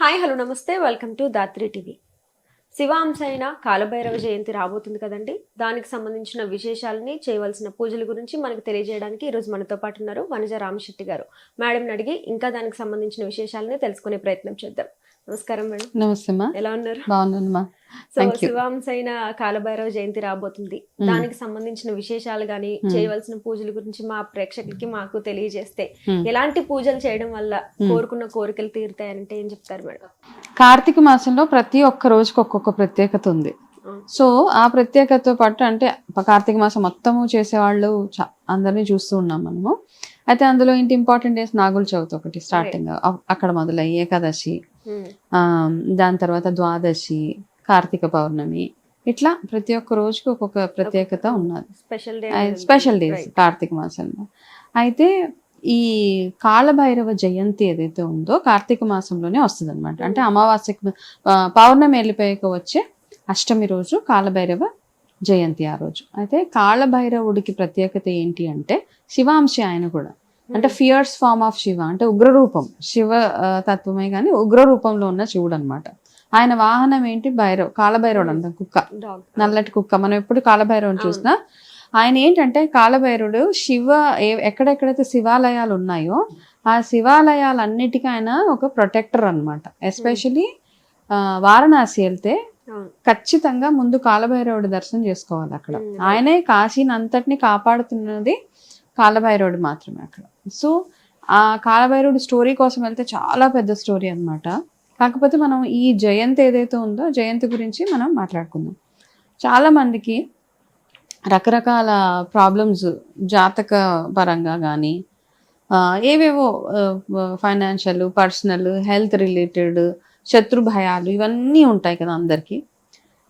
Hi hello నమస్తే. Welcome to Dhatri TV. Shivansh అయిన కాలభైరవ జయంతి రాబోతుంది కదండి. దానికి సంబంధించిన విశేషాలని చేయవలసిన పూజల గురించి మనకు తెలియజేయడానికి ఈరోజు మనతో పాటు ఉన్నారు వనజ రామశెట్టి గారు. మేడం అడిగి ఇంకా దానికి సంబంధించిన విశేషాలని తెలుసుకునే ప్రయత్నం చేద్దాం. నమస్కారం మేడం నమస్తే ఎలా ఉన్నారు బాగున్నానమ్మా సో. శివాంశ అయిన కాలభైరవ జయంతి రాబోతుంది. దానికి సంబంధించిన విశేషాలు గాని. చేయవలసిన పూజల గురించి మా ప్రేక్షకులకి మాకు తెలియజేస్తే. ఎలాంటి పూజలు చేయడం వల్ల. కోరుకున్న కోరికలు తీరుతాయంటే ఏం చెప్తారు మేడం కార్తీక మాసంలో ప్రతి ఒక్క రోజుకి ఒక్కొక్క ప్రత్యేకత ఉంది. సో ఆ ప్రత్యేకతతో పాటు అంటే కార్తీక మాసం మొత్తము చేసేవాళ్ళు అందరినీ చూస్తూ ఉన్నాం మనము అయితే అందులో ఏంటి ఇంపార్టెంట్ డేస్ నాగుల చవితి ఒకటి స్టార్టింగ్ అక్కడ మొదలయ్యి ఏకాదశి దాని తర్వాత ద్వాదశి కార్తీక పౌర్ణమి ఇట్లా ప్రతి ఒక్క రోజుకి ఒక్కొక్క ప్రత్యేకత ఉన్నది. Special day special days Kartika మాసంలో. అయితే ఈ కాళభైరవ జయంతి ఏదైతే ఉందో కార్తీక మాసంలోనే వస్తుంది అనమాట అంటే అమావాస్యకి పౌర్ణమి వెళ్ళిపోయాక వచ్చే అష్టమి రోజు కాళభైరవ జయంతి ఆ రోజు. అయితే కాళభైరవుడికి ప్రత్యేకత ఏంటి అంటే శివాంశ ఆయన కూడా అంటే ఫియర్స్ ఫార్మ్ ఆఫ్ శివ అంటే ఉగ్రరూపం. శివ తత్వమే కానీ ఉగ్ర రూపంలో ఉన్న శివుడు అనమాట ఆయన వాహనం ఏంటి? భైరవ్ కాళభైరవుడు అంటాం కుక్క. నల్లటి కుక్క. మనం ఎప్పుడు కాలభైరవుని చూసినా ఆయన ఏంటంటే కాలభైరవుడు శివ ఎక్కడెక్కడైతే శివాలయాలు ఉన్నాయో ఆ శివాలయాలన్నిటికీ ఆయన ఒక ప్రొటెక్టర్ అనమాట ఎస్పెషలీ వారణాసి వెళ్తే. ఖచ్చితంగా ముందు కాలభైరవుడి దర్శనం చేసుకోవాలి అక్కడ. ఆయనే కాశీని అంతటిని కాపాడుతున్నది కాలభైరవుడు మాత్రమే అక్కడ. సో ఆ కాలభైరుడు స్టోరీ కోసం వెళ్తే చాలా పెద్ద స్టోరీ అన్నమాట. కాకపోతే మనం ఈ జయంతి ఏదైతే ఉందో జయంతి గురించి మనం మాట్లాడుకుందాం. చాలా మందికి రకరకాల ప్రాబ్లమ్స్ జాతక పరంగా కానీ ఏవేవో ఫైనాన్షియల్ పర్సనల్ హెల్త్ రిలేటెడ్ శత్రు భయాలు ఇవన్నీ ఉంటాయి కదా అందరికీ.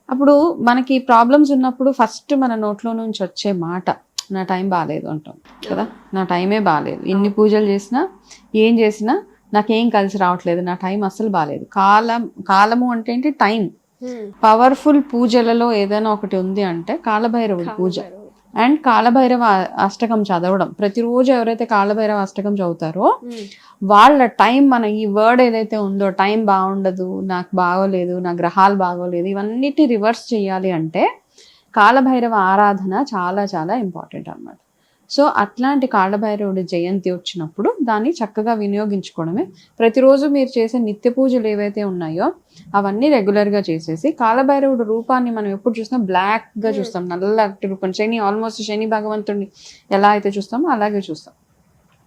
అప్పుడు మనకి ప్రాబ్లమ్స్ ఉన్నప్పుడు ఫస్ట్ మన నోట్లో నుంచి వచ్చే మాట నా టైం బాగాలేదు అంటాం కదా? నా టైమే బాగాలేదు ఎన్ని పూజలు చేసినా ఏం చేసినా నాకేం కలిసి రావట్లేదు. నా టైం అస్సలు బాగాలేదు కాలం కాలము అంటే ఏంటి? టైం. పవర్ఫుల్ పూజలలో ఏదైనా ఒకటి ఉంది అంటే కాలభైరవుడి పూజ. అండ్ కాలభైరవ అష్టకం చదవడం. ప్రతిరోజు ఎవరైతే కాలభైరవ అష్టకం చదువుతారో. వాళ్ళ టైం మన ఈ వర్డ్ ఏదైతే ఉందో టైం బాగుండదు నాకు బాగోలేదు నా గ్రహాలు బాగోలేదు ఇవన్నిటి రివర్స్ చేయాలి అంటే కాలభైరవ ఆరాధన చాలా చాలా ఇంపార్టెంట్ అన్నమాట. సో అట్లాంటి కాలభైరవుడి జయంతి వచ్చినప్పుడు దాన్ని చక్కగా వినియోగించుకోవడమే. ప్రతిరోజు మీరు చేసే నిత్య పూజలు ఏవైతే ఉన్నాయో అవన్నీ రెగ్యులర్గా చేసేసి కాలభైరవుడు రూపాన్ని మనం ఎప్పుడు చూసినా బ్లాక్గా చూస్తాం. నల్లటి రూపం శని ఆల్మోస్ట్ శని భగవంతుడిని ఎలా అయితే చూస్తామో అలాగే చూస్తాం.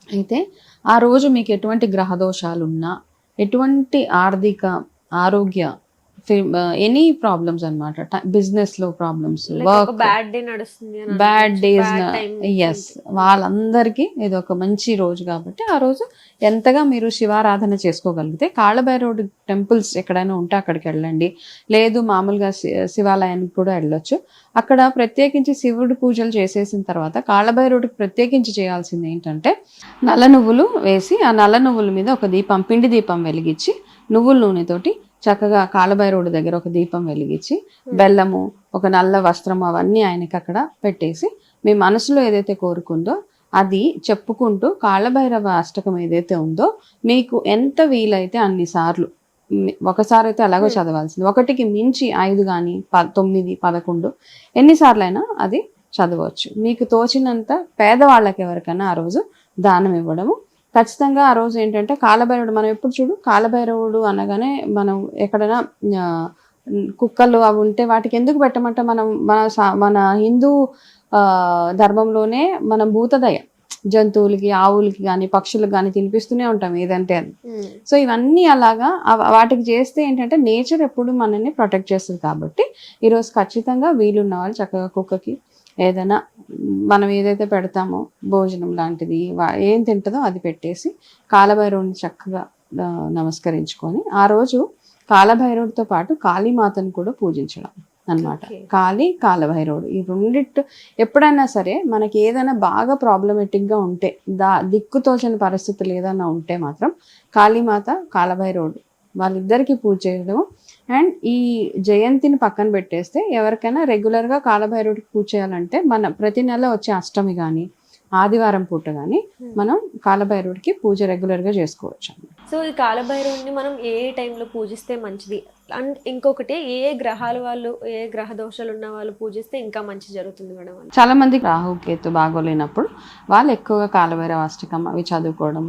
అయితే ఆ రోజు మీకు ఎటువంటి గ్రహ దోషాలు ఉన్నా ఎటువంటి ఆర్థిక ఆరోగ్య ఎనీ ప్రాబ్లమ్స్ అనమాట బిజినెస్లో ప్రాబ్లమ్స్ వర్క్ బ్యాడ్ డే నడుస్తుంది బ్యాడ్. Days yes. వాళ్ళందరికీ ఇది ఒక మంచి రోజు కాబట్టి ఆ రోజు ఎంతగా మీరు శివారాధన చేసుకోగలిగితే కాళభైరవుడి టెంపుల్స్ ఎక్కడైనా ఉంటే అక్కడికి వెళ్ళండి లేదు మామూలుగా శి- శివాలయానికి కూడా వెళ్ళొచ్చు అక్కడ ప్రత్యేకించి శివుడి పూజలు చేసేసిన తర్వాత కాళభైరవుడికి ప్రత్యేకించి చేయాల్సింది ఏంటంటే నల్ల నువ్వులు వేసి ఆ నల్ల నువ్వుల మీద ఒక దీపం పిండి దీపం వెలిగించి నువ్వుల నూనెతోటి చక్కగా కాళభైరవుడి దగ్గర ఒక దీపం వెలిగించి బెల్లము ఒక నల్ల వస్త్రం అవన్నీ ఆయనకి అక్కడ పెట్టేసి మీ మనసులో ఏదైతే కోరుకుందో అది చెప్పుకుంటూ కాళభైరవ అష్టకం ఏదైతే ఉందో మీకు ఎంత వీలైతే అన్ని సార్లు మి- ఒకసారి అయితే అలాగో. చదవాల్సింది. ఒకటికి మించి ఐదు కానీ ప తొమ్మిది పదకొండు ఎన్నిసార్లైనా అది చదవచ్చు. మీకు తోచినంత పేదవాళ్ళకి ఎవరికైనా ఆ రోజు దానం ఇవ్వడము. ఖచ్చితంగా ఆ రోజు ఏంటంటే కాలభైరవుడు మనం ఎప్పుడు చూడు కాలభైరవుడు అనగానే మనం ఎక్కడైనా కుక్కలు అవి ఉంటే వాటికి ఎందుకు పెట్టమంటే మనం? మన సా- మన హిందూ ధర్మంలోనే మనం భూతదయ. జంతువులకి ఆవులకి కానీ పక్షులకు కానీ తినిపిస్తూనే ఉంటాం ఏదంటే అది. సో ఇవన్నీ అలాగా వాటికి చేస్తే ఏంటంటే నేచర్ ఎప్పుడు మనల్ని ప్రొటెక్ట్ చేస్తుంది కాబట్టి ఈరోజు ఖచ్చితంగా వీలున్న వాళ్ళు చక్కగా కుక్కకి ఏదైనా మనం ఏదైతే పెడతామో భోజనం లాంటిది ఏం తింటుందో అది పెట్టేసి కాలభైరవుని చక్కగా నమస్కరించుకొని ఆ రోజు కాలభైరవుడితో పాటు కాళీమాతను కూడా పూజించడం అన్నమాట. Okay. కాళీ కాలభైరవుడు. ఈ రెండిట్టు ఎప్పుడైనా సరే మనకి ఏదైనా బాగా ప్రాబ్లమేటిక్గా ఉంటే దా దిక్కుతోచని పరిస్థితులు ఏదైనా ఉంటే మాత్రం కాళీమాత కాలభైరవుడు వాళ్ళిద్దరికీ పూజ చేయడం అండ్ ఈ జయంతిని పక్కన పెట్టేస్తే ఎవరికైనా రెగ్యులర్గా కాలభైరవుడికి పూజ చేయాలంటే మన ప్రతి నెల వచ్చే అష్టమి కానీ ఆదివారం పూట కానీ మనం కాలభైరవుడికి పూజ రెగ్యులర్గా చేసుకోవచ్చు సో ఈ కాలభైరవుని మనం ఏ టైంలో పూజిస్తే మంచిది? అండ్ ఇంకొకటి ఏ గ్రహాల వాళ్ళు ఏ గ్రహ దోషాలు ఉన్న వాళ్ళు పూజిస్తే ఇంకా మంచి జరుగుతుంది మేడం చాలా మంది రాహు కేతు బాగోలేనప్పుడు వాళ్ళు ఎక్కువగా కాలభైరవ అష్టకం అవి చదువుకోవడం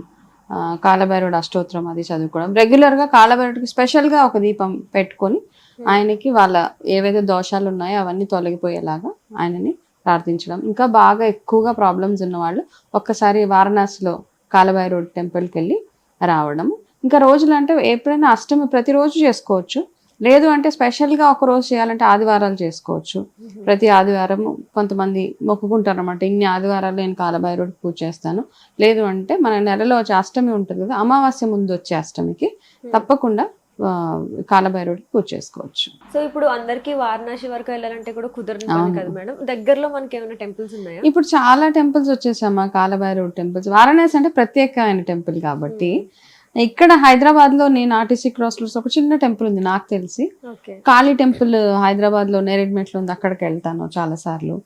కాలభైరవుడు అష్టోత్తరం అది చదువుకోవడం. రెగ్యులర్గా కాలభైరవుడికి స్పెషల్గా ఒక దీపం పెట్టుకొని ఆయనకి వాళ్ళ ఏవైతే దోషాలు ఉన్నాయో అవన్నీ తొలగిపోయేలాగా ఆయనని ప్రార్థించడం. ఇంకా బాగా ఎక్కువగా ప్రాబ్లమ్స్ ఉన్న వాళ్ళు ఒక్కసారి వారణాసిలో కాలభైరవుడి టెంపుల్కి వెళ్ళి రావడం. ఇంకా రోజులు అంటే ఎప్పుడైనా అష్టమి ప్రతిరోజు చేసుకోవచ్చు. లేదు అంటే స్పెషల్గా ఒక రోజు చేయాలంటే ఆదివారాలు చేసుకోవచ్చు. ప్రతి ఆదివారం కొంతమంది మొక్కుకుంటారు అనమాట ఇన్ని ఆదివారాలు నేను కాలభైరవుడికి పూజ చేస్తాను. లేదు అంటే మన నెలలో వచ్చే అష్టమి ఉంటుంది కదా అమావాస్య ముందు వచ్చే అష్టమికి. తప్పకుండా కాలభైరవుడికి పూజ చేసుకోవచ్చు. సో ఇప్పుడు అందరికి వారణాసి వరకు వెళ్ళాలంటే కూడా కుదరని పని కదా మేడం? దగ్గరలో మనకి ఏమైనా టెంపుల్స్ ఉన్నాయా? ఇప్పుడు చాలా టెంపుల్స్ వచ్చేసామా కాలభైరవుడు టెంపుల్స్? వారణాసి అంటే ప్రత్యేకమైన టెంపుల్ కాబట్టి ఇక్కడ హైదరాబాద్లో నేను ఆర్టీసీ క్రాస్ రోడ్స్ ఒక చిన్న టెంపుల్ ఉంది నాకు తెలిసి. కాళీ టెంపుల్ హైదరాబాద్లో నేరేడ్మెట్లో ఉంది అక్కడికి వెళ్తాను చాలా సార్లు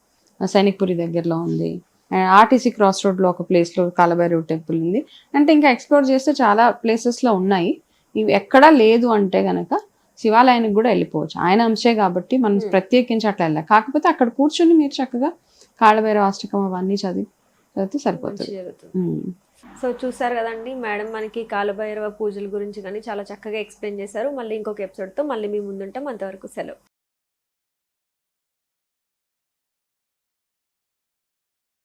సైనిక్పురి దగ్గరలో ఉంది. అండ్ ఆర్టీసీ క్రాస్ రోడ్లో ఒక ప్లేస్లో కాలభైరవ్ టెంపుల్ ఉంది. అంటే ఇంకా ఎక్స్ప్లోర్ చేస్తే చాలా ప్లేసెస్లో ఉన్నాయి. ఇవి ఎక్కడా లేదు అంటే గనక శివాలయానికి కూడా వెళ్ళిపోవచ్చు. ఆయన అంశే కాబట్టి మనం ప్రత్యేకించి అట్లా వెళ్ళాలి. కాకపోతే అక్కడ కూర్చొని మీరు చక్కగా కాళభైరవ అష్టకం అవన్నీ చదివి చదివితే సరిపోతుంది. ఉమ్. సో చూసారు కదండి మేడం మనకి కాలభైరవ పూజల గురించి కానీ చాలా చక్కగా ఎక్స్ప్లెయిన్ చేశారు. మళ్ళీ ఇంకొక ఎపిసోడ్తో మళ్ళీ మీ ముందుంటాం అంతవరకు సెలవు.